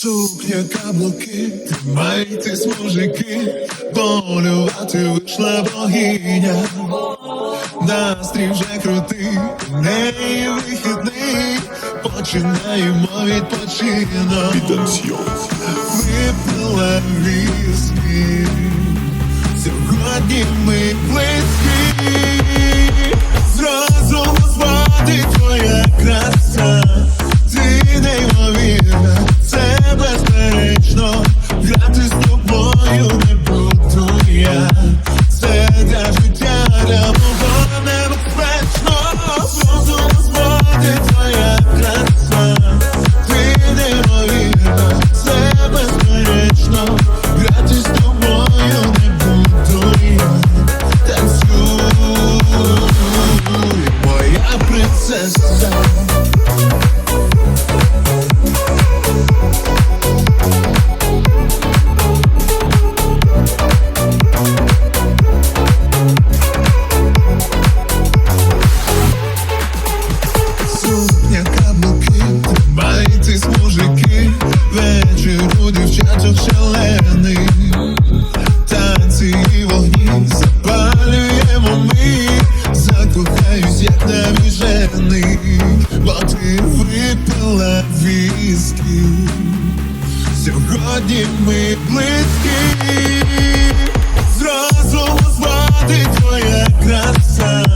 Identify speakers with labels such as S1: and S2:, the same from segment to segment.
S1: Сукня каблуки, тримайтесь, мужики, полювати вийшла богиня. Настрій вже крутий, неї вихідний, починаємо відпочинок. Випила віскі, сьогодні ми близькі, зразу звати твоя краса, мужики, вечір у дівчаток шалений, даві жени, бо ти випила віскі Сьогодні ми близькі, зразу звати твоя краса.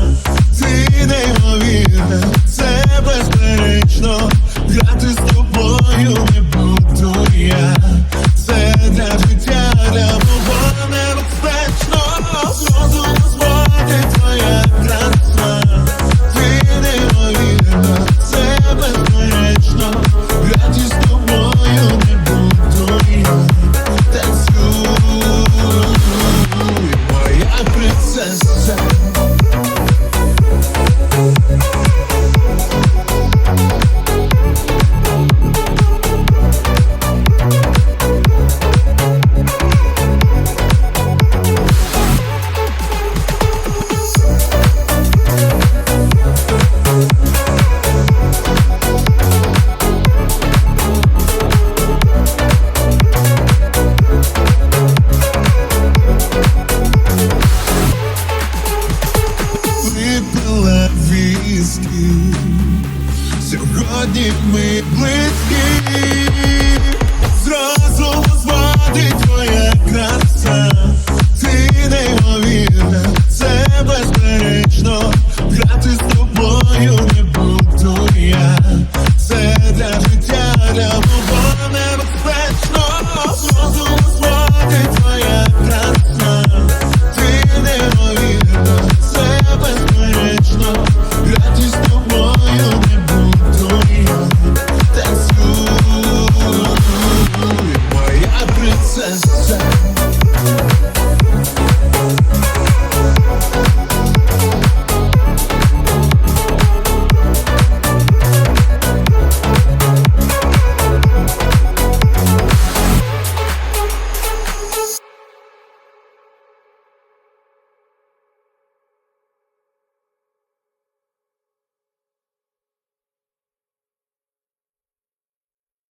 S1: princess. одні ми близькі.